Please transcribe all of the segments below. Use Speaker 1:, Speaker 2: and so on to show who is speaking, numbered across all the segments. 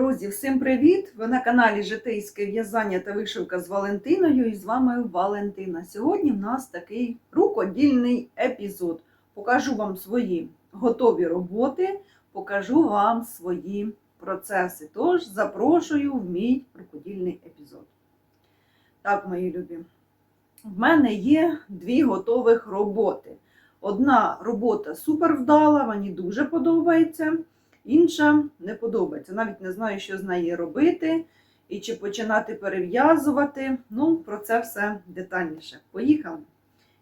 Speaker 1: Друзі, всім привіт! Ви на каналі Житейське в'язання та вишивка з Валентиною і з вами Валентина. Сьогодні в нас такий рукодільний епізод. Покажу вам свої готові роботи, покажу вам свої процеси. Тож запрошую в мій рукодільний епізод. Так, мої любі, в мене є дві готових роботи. Одна робота супер вдала, мені дуже подобається. Інша не подобається. Навіть не знаю, що з неї робити і чи починати перев'язувати. Ну, про це все детальніше. Поїхали.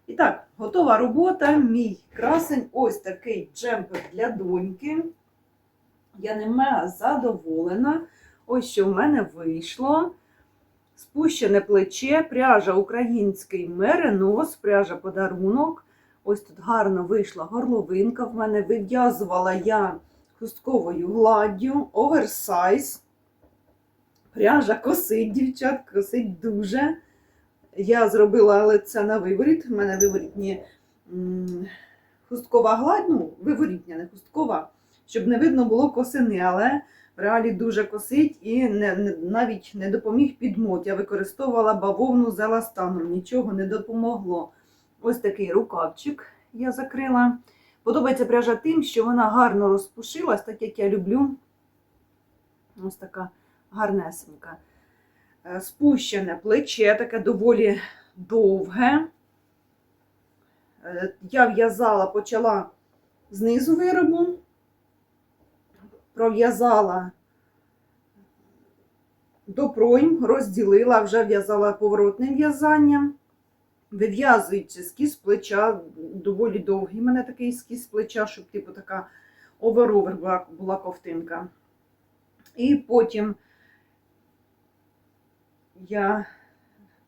Speaker 1: І так, готова робота. Мій красень. Ось такий джемпер для доньки. Я не мега задоволена. Ось що в мене вийшло. Спущене плече, пряжа український меринос, пряжа подарунок. Ось тут гарно вийшла горловинка. В мене вив'язувала я хустковою гладдю, оверсайз. Пряжа косить, дівчат, косить дуже. Я зробила лице на виворіт. У мене виворітні хусткова гладь, ну, виворітня, не хусткова, щоб не видно було косини, але в реалі дуже косить і не, не, навіть не допоміг підмот. Я використовувала бавовну з еластаном, нічого не допомогло. Ось такий рукавчик я закрила. Подобається пряжа тим, що вона гарно розпушилась, так як я люблю. Ось така гарнесенька. Е, Спущене плече, таке доволі довге. Е, Я в'язала, почала знизу виробу, пров'язала до пройм, розділила, вже в'язала поворотним в'язанням. Вив'язується скіз плеча, доволі довгий. У мене такий скіз плеча, щоб типу така оверовер була, була ковтинка. І потім я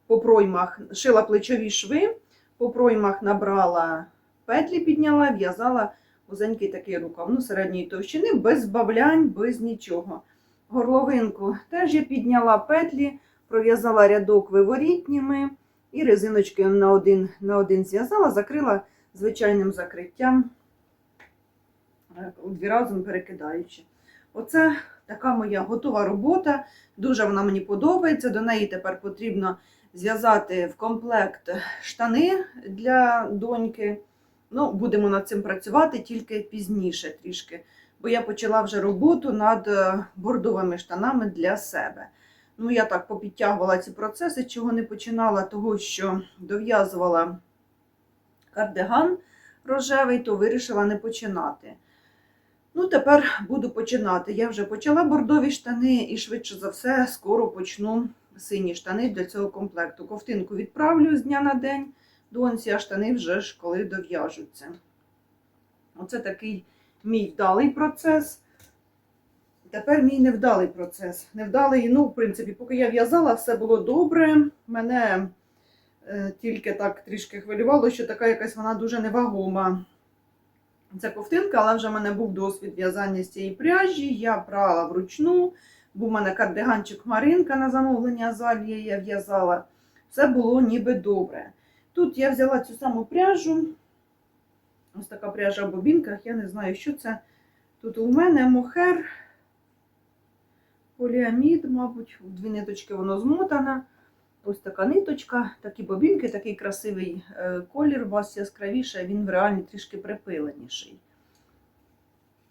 Speaker 1: по проймах шила плечові шви, по проймах набрала петлі, підняла, в'язала вузенький такий рукав, ну, середньої товщини, без збавлянь, без нічого. Горловинку теж я підняла петлі, пров'язала рядок виворітніми. І резиночки на один на один зв'язала, закрила звичайним закриттям, е, дві разом перекидаючи. Оце така моя готова робота. Дуже вона мені подобається. До неї тепер потрібно зв'язати в комплект штани для доньки. Ну, Будемо над цим працювати тільки пізніше трішки. Бо я почала вже роботу над е, бордовими штанами для себе. Ну, я так попідтягувала ці процеси, чого не починала, того, що дов'язувала кардиган рожевий, то вирішила не починати. Ну, тепер буду починати. Я вже почала бордові штани і швидше за все, скоро почну сині штани для цього комплекту. Ковтинку відправлю з дня на день доньці, а штани вже ж коли дов'яжуться. Оце такий мій вдалий процес. Тепер мій невдалий процес. Невдалий, ну, в принципі, поки я в'язала, все було добре. Мене е, тільки так трішки хвилювало, що така якась вона дуже невагома. Це ковтинка, але вже в мене був досвід в'язання з цієї пряжі. Я прала вручну. Був у мене кардиганчик Маринка на замовлення Азалії, я в'язала. Все було ніби добре. Тут я взяла цю саму пряжу. Ось така пряжа в бобінках. Я не знаю, що це. Тут у мене мохер поліамід, мабуть, в дві ниточки воно змотане. Ось така ниточка, такі бобінки, такий красивий е, колір у вас яскравіше, він в реальні трішки припиленіший.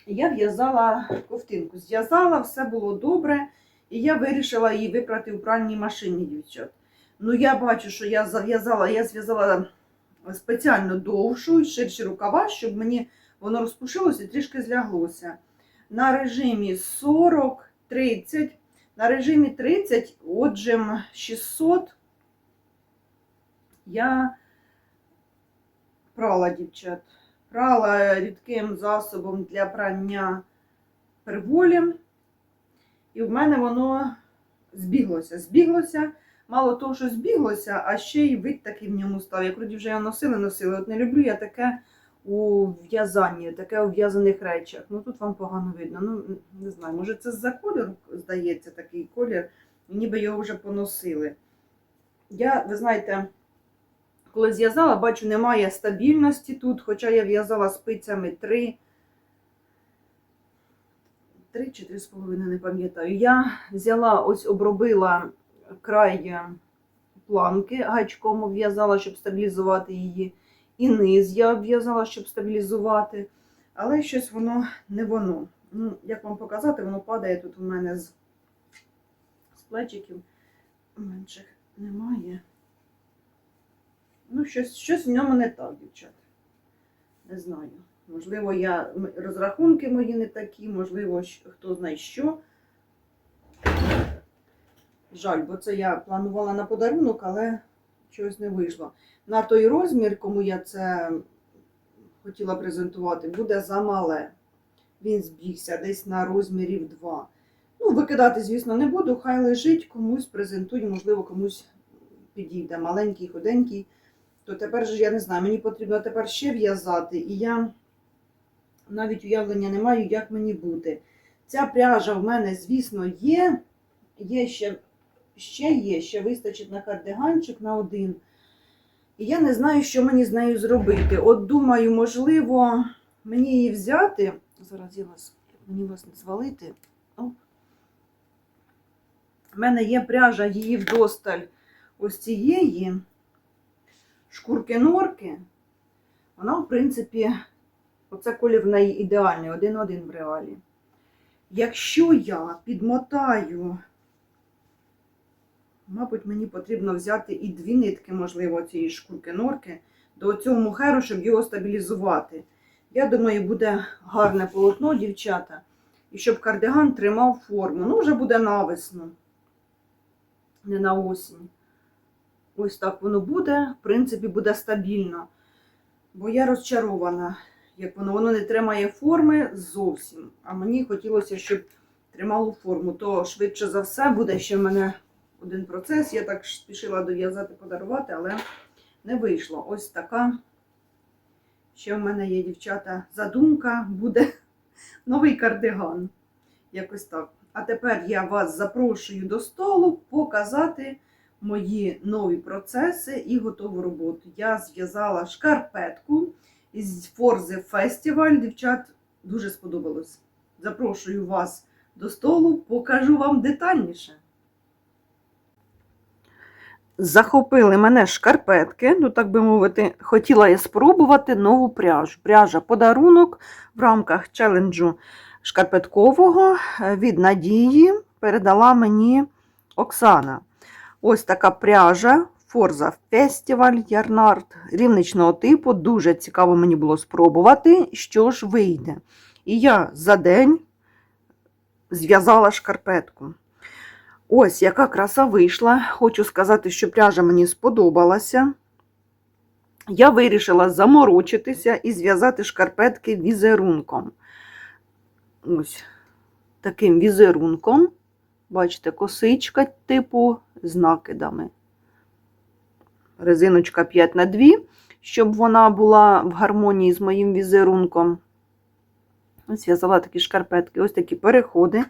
Speaker 1: Я в'язала ковтинку, зв'язала, все було добре, і я вирішила її випрати в пральній машині, дівчат. Ну, я бачу, що я зав'язала, я зв'язала спеціально довшу, ширші рукава, щоб мені воно розпушилося і трішки зляглося. На режимі 40. 30. На режимі 30, отже, 600 я прала, дівчат. Прала рідким засобом для прання перволі. І в мене воно збіглося. Збіглося. Мало того, що збіглося, а ще й вид такий в ньому став. Як вроді вже я носила, носила. От не люблю я таке у в'язанні, таке у в'язаних речах. Ну тут вам погано видно. Ну, не знаю, може це з-за кольору, здається, такий колір, ніби його вже поносили. Я, ви знаєте, коли зв'язала, бачу, немає стабільності тут, хоча я в'язала спицями 3, 3 чи 3,5, не пам'ятаю. Я взяла, ось обробила край планки, гачком обв'язала, щоб стабілізувати її. І низ я обв'язала, щоб стабілізувати. Але щось воно не воно. Ну, як вам показати, воно падає тут у мене з, з плечиків. Менших немає. Ну, щось, щось в ньому не так, дівчата. Не знаю. Можливо, я, розрахунки мої не такі, можливо, хто знає що. Жаль, бо це я планувала на подарунок, але щось не вийшло. На той розмір, кому я це хотіла презентувати, буде замале. Він збігся десь на розмірів 2. Ну, викидати, звісно, не буду, хай лежить, комусь презентую, можливо, комусь підійде. Маленький, худенький. То тепер же я не знаю, мені потрібно тепер ще в'язати, і я навіть уявлення не маю, як мені бути. Ця пряжа в мене, звісно, є. Є ще, ще є, ще вистачить на кардиганчик на один. І я не знаю, що мені з нею зробити. От думаю, можливо, мені її взяти. Зараз я вас, мені вас не звалити. Оп. У мене є пряжа її вдосталь ось цієї шкурки норки. Вона, в принципі, оце колір в неї ідеальний, один-один в реалі. Якщо я підмотаю, мабуть, мені потрібно взяти і дві нитки, можливо, цієї шкурки норки до цього мухеру, щоб його стабілізувати. Я думаю, буде гарне полотно, дівчата. І щоб кардиган тримав форму. Ну, вже буде навесну, не на осінь. Ось так воно буде, в принципі, буде стабільно. Бо я розчарована, як воно, воно не тримає форми зовсім. А мені хотілося, щоб тримало форму. То швидше за все буде ще в мене один процес. Я так спішила дов'язати, подарувати, але не вийшло. Ось така. Ще в мене є, дівчата, задумка, буде новий кардиган. Якось так. А тепер я вас запрошую до столу показати мої нові процеси і готову роботу. Я зв'язала шкарпетку із Форзи Фестиваль. Дівчат дуже сподобалось. Запрошую вас до столу, покажу вам детальніше. Захопили мене шкарпетки, ну так би мовити, хотіла я спробувати нову пряжу. Пряжа подарунок в рамках челенджу шкарпеткового від Надії передала мені Оксана. Ось така пряжа Forza Festival Ярнард рівничного типу. Дуже цікаво мені було спробувати, що ж вийде. І я за день зв'язала шкарпетку. Ось яка краса вийшла. Хочу сказати, що пряжа мені сподобалася. Я вирішила заморочитися і зв'язати шкарпетки візерунком. Ось таким візерунком. Бачите, косичка типу з накидами. Резиночка 5 на 2, щоб вона була в гармонії з моїм візерунком. Ось в'язала такі шкарпетки, ось такі переходи.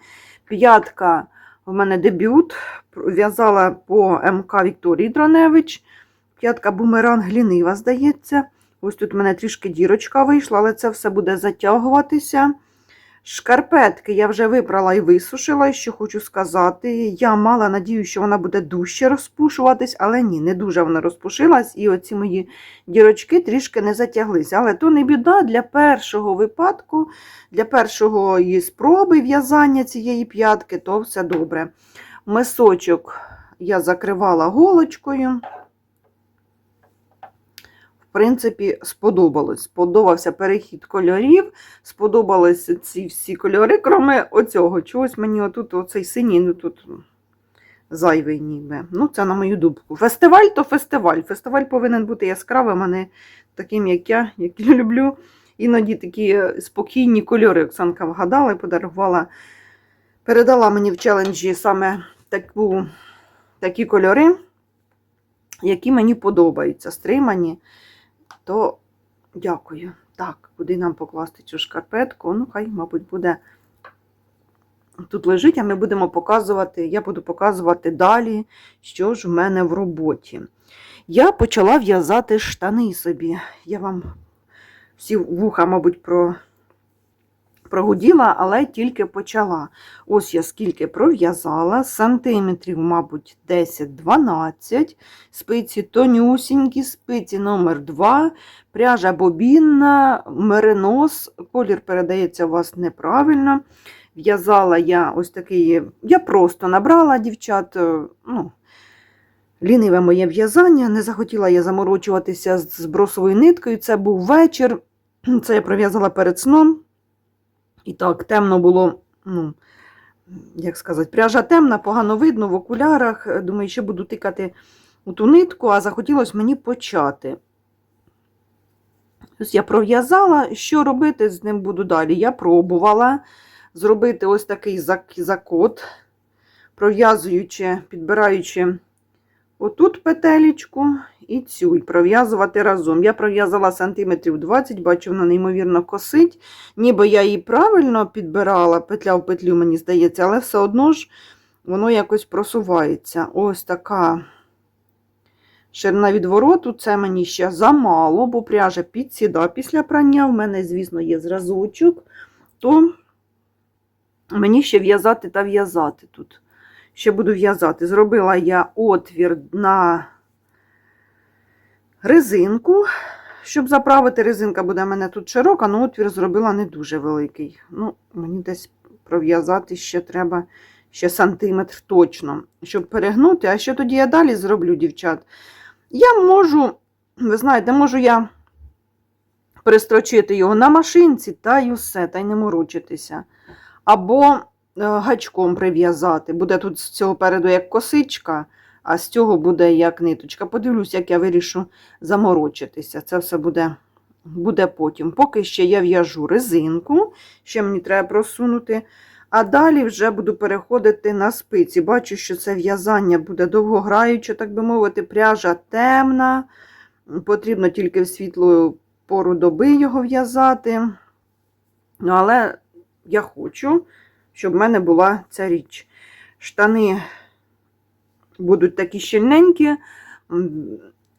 Speaker 1: П'ятка в мене дебют. В'язала по МК Вікторії Дроневич. П'ятка бумеранг лінива, здається. Ось тут в мене трішки дірочка вийшла, але це все буде затягуватися. Шкарпетки я вже випрала і висушила, і що хочу сказати. Я мала надію, що вона буде дужче розпушуватись, але ні, не дуже вона розпушилась, і оці мої дірочки трішки не затяглися. Але то не біда для першого випадку, для першої спроби в'язання цієї п'ятки, то все добре. Мисочок я закривала голочкою. В принципі, сподобалось. Сподобався перехід кольорів, сподобалися ці всі кольори, кроме оцього. Чогось мені отут оцей синій, ну тут зайвий ніби. Ну, це на мою думку. Фестиваль то фестиваль. Фестиваль повинен бути яскравим, а не таким, як я, як я люблю. Іноді такі спокійні кольори. Оксанка вгадала і подарувала, передала мені в челенджі саме таку, такі кольори, які мені подобаються. Стримані то дякую. Так, куди нам покласти цю шкарпетку? Ну, хай, мабуть, буде тут лежить, а ми будемо показувати, я буду показувати далі, що ж в мене в роботі. Я почала в'язати штани собі. Я вам всі вуха, мабуть, про... прогуділа, але тільки почала. Ось я скільки пров'язала, сантиметрів, мабуть, 10-12, спиці тонюсінькі, спиці номер 2 пряжа бобінна, меринос, колір передається у вас неправильно. В'язала я ось такий, я просто набрала дівчат, е, ну, ліниве моє в'язання, не захотіла я заморочуватися з бросовою ниткою. Це був вечір, це я пров'язала перед сном. І так, темно було, ну, як сказати, пряжа темна, погано видно в окулярах. Думаю, ще буду тикати у ту нитку, а захотілося мені почати. Ось я пров'язала, що робити з ним буду далі. Я пробувала зробити ось такий закот, пров'язуючи, підбираючи отут петелечку і цю, і пров'язувати разом. Я пров'язала сантиметрів 20, бачу, вона неймовірно косить. Ніби я її правильно підбирала, петля в петлю, мені здається, але все одно ж воно якось просувається. Ось така ширина відвороту, це мені ще замало, бо пряжа підсіда після прання. В мене, звісно, є зразочок, то мені ще в'язати та в'язати тут. Ще буду в'язати. Зробила я отвір на резинку. Щоб заправити, резинка буде в мене тут широка, але отвір зробила не дуже великий. Ну, мені десь пров'язати ще треба ще сантиметр точно, щоб перегнути. А що тоді я далі зроблю, дівчат? Я можу, ви знаєте, можу я перестрочити його на машинці та й усе, та й не морочитися. Або гачком прив'язати. Буде тут з цього переду як косичка, а з цього буде як ниточка. Подивлюсь, як я вирішу заморочитися. Це все буде, буде потім. Поки ще я в'яжу резинку, ще мені треба просунути. А далі вже буду переходити на спиці. Бачу, що це в'язання буде довгограюче, так би мовити, пряжа темна. Потрібно тільки в світлу пору доби його в'язати. Ну, але я хочу, щоб в мене була ця річ. Штани будуть такі щільненькі.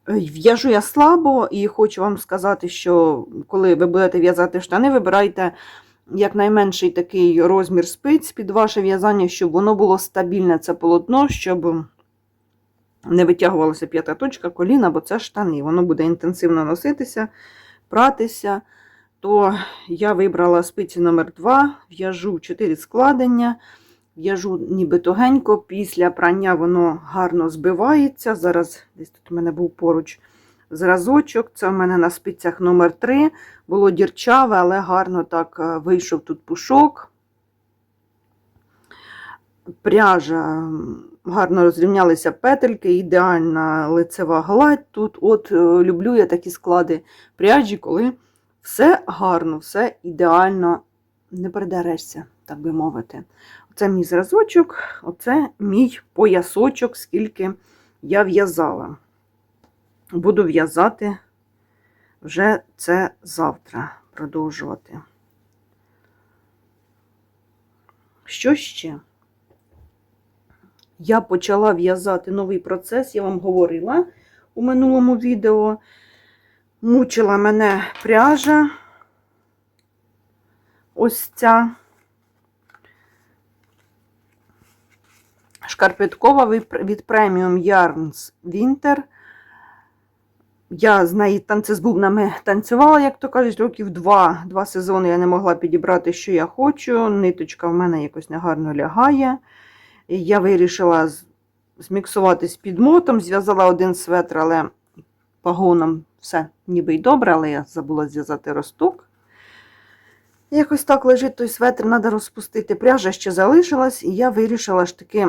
Speaker 1: В'яжу я слабо і хочу вам сказати, що коли ви будете в'язати штани, вибирайте якнайменший такий розмір спиць під ваше в'язання, щоб воно було стабільне це полотно, щоб не витягувалася п'ята точка коліна, бо це штани. Воно буде інтенсивно носитися, пратися. То я вибрала спиці номер 2 в'яжу 4 складення, в'яжу ніби тугенько, після прання воно гарно збивається. Зараз десь тут у мене був поруч зразочок. Це в мене на спицях номер 3 Було дірчаве, але гарно так е, вийшов тут пушок. Пряжа, гарно розрівнялися петельки, ідеальна лицева гладь. Тут от е, люблю я такі склади пряжі, коли все гарно, все ідеально, не придерешся, так би мовити. Оце мій зразочок, оце мій поясочок, скільки я в'язала. Буду в'язати вже це завтра продовжувати. Що ще? Я почала в'язати новий процес, я вам говорила у минулому відео. Мучила мене пряжа. Ось ця шкарпеткова від Premium Yarns Winter. Я з неї танці з бубнами танцювала, як то кажуть, років два. Два сезони я не могла підібрати, що я хочу. Ниточка в мене якось негарно лягає. І я вирішила з- зміксувати з підмотом, зв'язала один светр, але пагоном все ніби й добре, але я забула зв'язати росток. Якось так лежить той светр, треба розпустити. Пряжа ще залишилась, і я вирішила ж таки,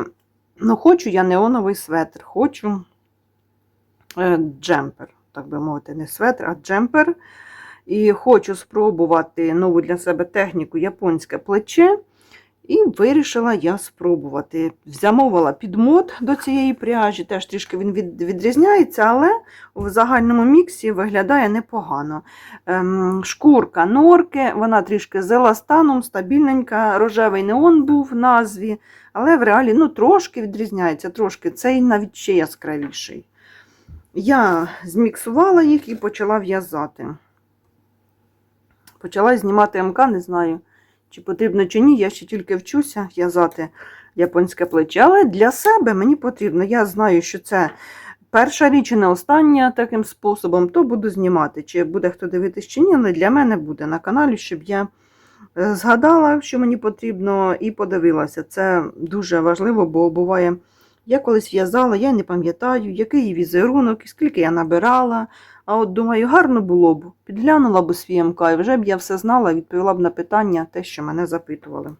Speaker 1: ну, хочу я неоновий светр, хочу е, джемпер, так би мовити, не светр, а джемпер. І хочу спробувати нову для себе техніку японське плече. І вирішила я спробувати. Замовила підмот до цієї пряжі, теж трішки він від, відрізняється, але в загальному міксі виглядає непогано. Ем, шкурка норки, вона трішки з еластаном, стабільненька, рожевий неон був в назві, але в реалі ну, трошки відрізняється, трошки цей навіть ще яскравіший. Я зміксувала їх і почала в'язати. Почала знімати МК, не знаю Чи потрібно, чи ні, я ще тільки вчуся в'язати японське плече. Але для себе мені потрібно. Я знаю, що це перша річ і не остання таким способом, то буду знімати. Чи буде хто дивитись, чи ні, але для мене буде на каналі, щоб я е, згадала, що мені потрібно, і подивилася. Це дуже важливо, бо буває. Я колись в'язала, я не пам'ятаю, який візерунок, і скільки я набирала. А от думаю, гарно було б, підглянула б у свій МК, і вже б я все знала, відповіла б на питання, те, що мене запитували.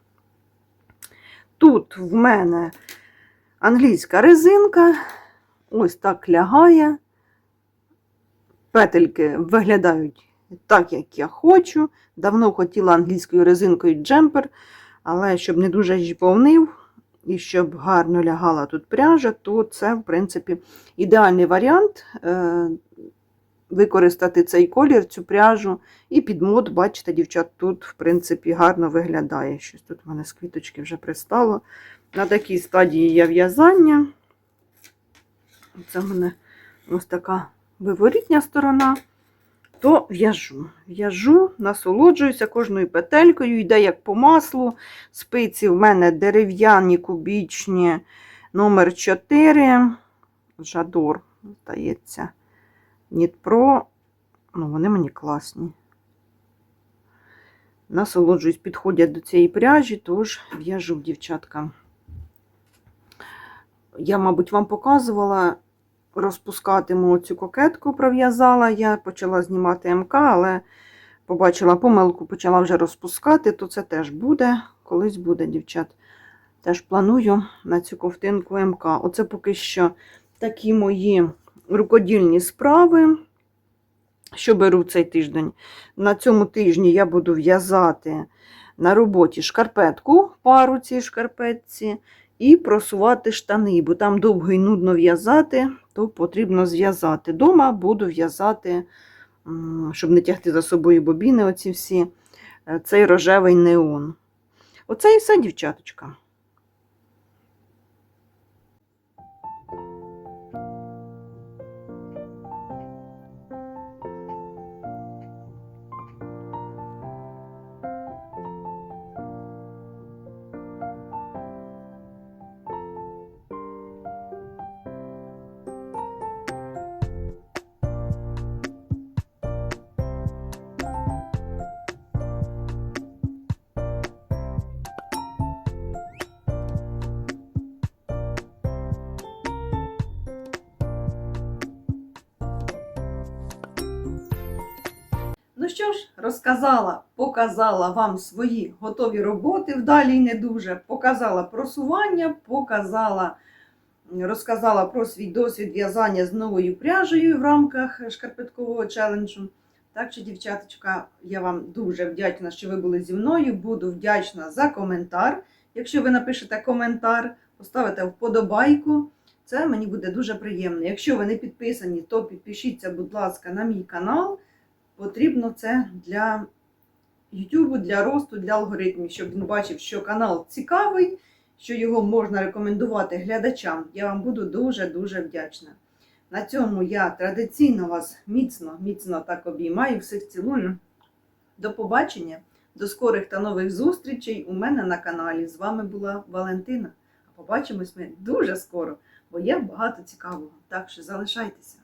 Speaker 1: Тут в мене англійська резинка, ось так лягає. Петельки виглядають так, як я хочу. Давно хотіла англійською резинкою джемпер, але щоб не дуже повнив і щоб гарно лягала тут пряжа, то це, в принципі, ідеальний варіант е, використати цей колір, цю пряжу. І під мод, бачите, дівчат, тут, в принципі, гарно виглядає. Щось тут в мене з квіточки вже пристало. На такій стадії я в'язання. Це в мене ось така виворітня сторона. То в'яжу. В'яжу, насолоджуюся кожною петелькою, йде як по маслу. Спиці в мене дерев'яні, кубічні, номер 4. Жадор, здається. Нітпро. Ну, вони мені класні. Насолоджуюсь, підходять до цієї пряжі, тож в'яжу, дівчатка. Я, мабуть, вам показувала розпускатиму цю кокетку, пров'язала. Я почала знімати МК, але побачила помилку, почала вже розпускати, то це теж буде, колись буде, дівчат. Теж планую на цю ковтинку МК. Оце поки що такі мої рукодільні справи, що беру цей тиждень. На цьому тижні я буду в'язати на роботі шкарпетку, пару цій шкарпетці, і просувати штани, бо там довго і нудно в'язати, то потрібно зв'язати. Дома буду в'язати, щоб не тягти за собою бобіни, оці всі, е, цей рожевий неон. Оце і все, дівчаточка. Ну що ж, розказала, показала вам свої готові роботи вдалі і не дуже. Показала просування, показала, розказала про свій досвід в'язання з новою пряжею в рамках шкарпеткового челенджу. Так що, дівчаточка, я вам дуже вдячна, що ви були зі мною. Буду вдячна за коментар. Якщо ви напишете коментар, поставите вподобайку. Це мені буде дуже приємно. Якщо ви не підписані, то підпишіться, будь ласка, на мій канал потрібно це для YouTube, для росту, для алгоритмів, щоб він бачив, що канал цікавий, що його можна рекомендувати глядачам. Я вам буду дуже-дуже вдячна. На цьому я традиційно вас міцно, міцно так обіймаю, всіх цілую. До побачення, до скорих та нових зустрічей у мене на каналі. З вами була Валентина. Побачимось ми дуже скоро, бо є багато цікавого. Так що залишайтеся.